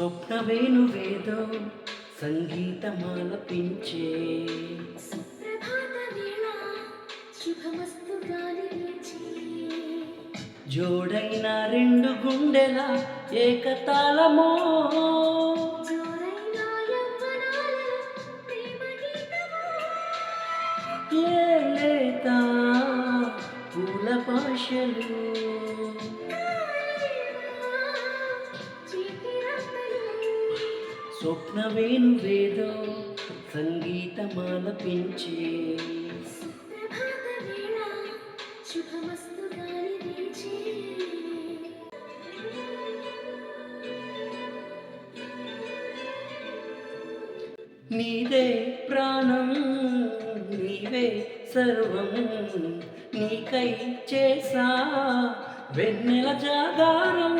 స్వప్న వేణువేదో సంగీతమాలపించే జోడైన రెండు గుండెల ఏకతాళమో. పూల పాశలు స్వప్న వేణువేదో సంగీతమాలపించే. నీదే ప్రాణం నీవే సర్వం నీకై చేసా వెన్నెల జాగారం.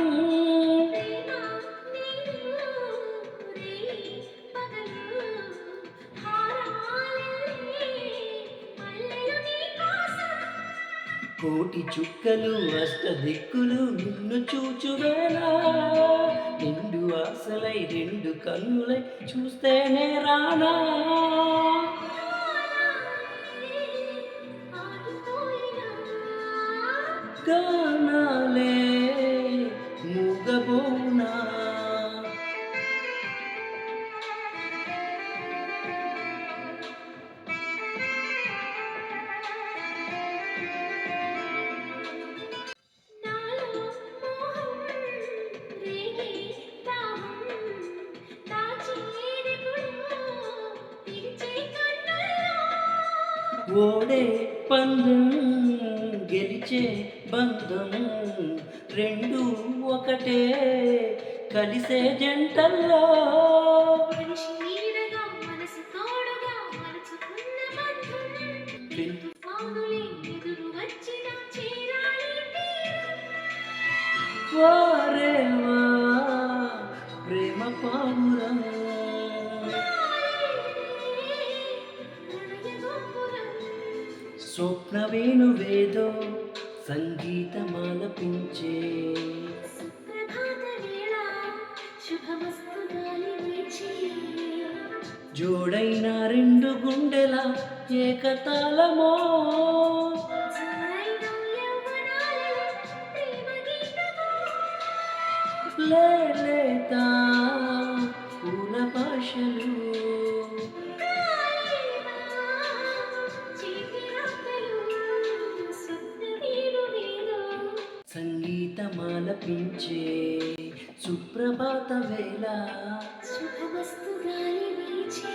కోటి చుక్కలు అష్ట దిక్కులు నిన్ను చూచువేలా. నిండు ఆశలై రెండు కన్నులై చూస్తేనే రానా గానాలే ఓడే పందెం గెలిచే బంధం రెండు ఒకటే. కలిసే జంటల్లో వారేవా ప్రేమ పావురం? స్వప్న సంగీతమాలపించే. శుభమస్తు గాలి వీచి. జోడైన రెండు గుండెల ఏకతాళమో. లేత పూల భాషలు సంగీతమాలపించే సుప్రభాత వేళ. శుభవస్తు గాలి వీచే